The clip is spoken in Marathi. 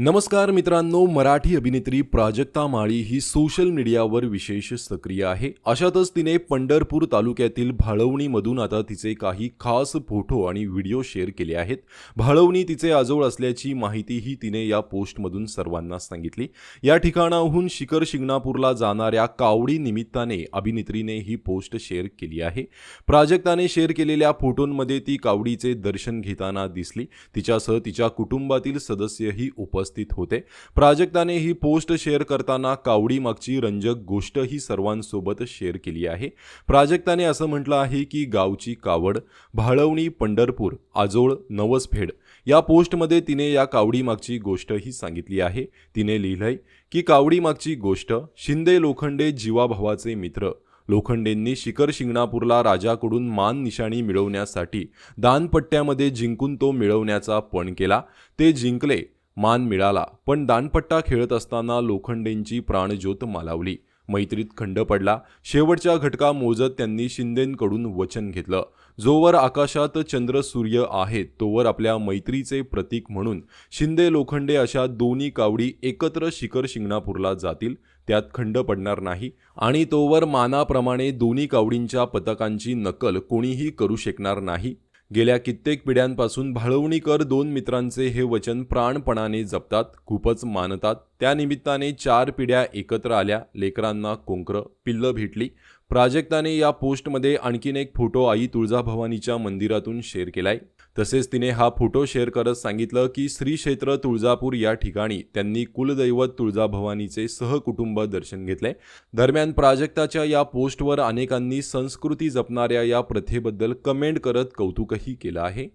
नमस्कार मित्रांनो मराठी अभिनेत्री प्राजक्ता माळी ही सोशल मीडियावर विशेष सक्रिय आहे. अशातच तिने पंढरपूर तालुक्यातील भाळवणीमधून आता तिचे काही खास फोटो आणि व्हिडिओ शेअर केले आहेत. भाळवणी तिचे आजोळ असल्याची माहितीही तिने या पोस्टमधून सर्वांना सांगितली. या ठिकाणाहून शिखर शिंगणापूरला जाणाऱ्या कावडी निमित्ताने अभिनेत्रीने ही पोस्ट शेअर केली आहे. प्राजक्ताने शेअर केलेल्या फोटोंमध्ये ती कावडीचे दर्शन घेताना दिसली. तिच्यासह तिच्या कुटुंबातील सदस्यही उपस्थित होते. प्राजक्ताने ही पोस्ट शेअर करताना कावडी मागची रंजक गोष्ट ही सर्वांसोबत शेअर केली आहे. प्राजक्ताने असं म्हटलं आहे की गावची कावड भाळवणी पंढरपूर आजोळ नवसफेड या पोस्टमध्ये तिने या कावडी मागची गोष्टही सांगितली आहे. तिने लिहिलंय की कावडी मागची गोष्ट शिंदे लोखंडे जीवाभावाचे मित्र. लोखंडेंनी शिखर शिंगणापूरला राजाकडून मान निशाणी मिळवण्यासाठी दानपट्ट्यामध्ये जिंकून तो मिळवण्याचा पण केला. ते जिंकले मान मिळाला पण दानपट्टा खेळत असताना लोखंडेंची प्राणज्योत मालावली. मैत्रीत खंड पडला. शेवटच्या घटका मोजत त्यांनी शिंदेंकडून वचन घेतलं. जोवर आकाशात चंद्र सूर्य आहेत तोवर आपल्या मैत्रीचे प्रतीक म्हणून शिंदे लोखंडे अशा दोन्ही कावडी एकत्र शिखर शिंगणापूरला जातील त्यात खंड पडणार नाही आणि तोवर मानाप्रमाणे दोन्ही कावडींच्या पथकांची नकल कोणीही करू शकणार नाही. गेल्या कित्येक पिढ्यांपासून भाळवणीकर दोन मित्रांचे हे वचन प्राणपणाने जपतात खूपच मानतात. त्यानिमित्ताने चार पिढ्या एकत्र आल्या लेकरांना कोंकर पिल्लं भेटली. प्राजक्ताने या पोस्टमध्ये आणखीन एक फोटो आई तुळजाभवानीच्या मंदिरातून शेअर केलाय. तसेच तिने हा फोटो शेअर करत सांगितलं की श्री क्षेत्र तुळजापूर या ठिकाणी त्यांनी कुलदैवत तुळजाभवानीचे सहकुटुंब दर्शन घेतले दरम्यान प्राजक्ताच्या या पोस्टवर अनेकांनी संस्कृती जपणाऱ्या या प्रथेबद्दल कमेंट करत कौतुकही केलं आहे.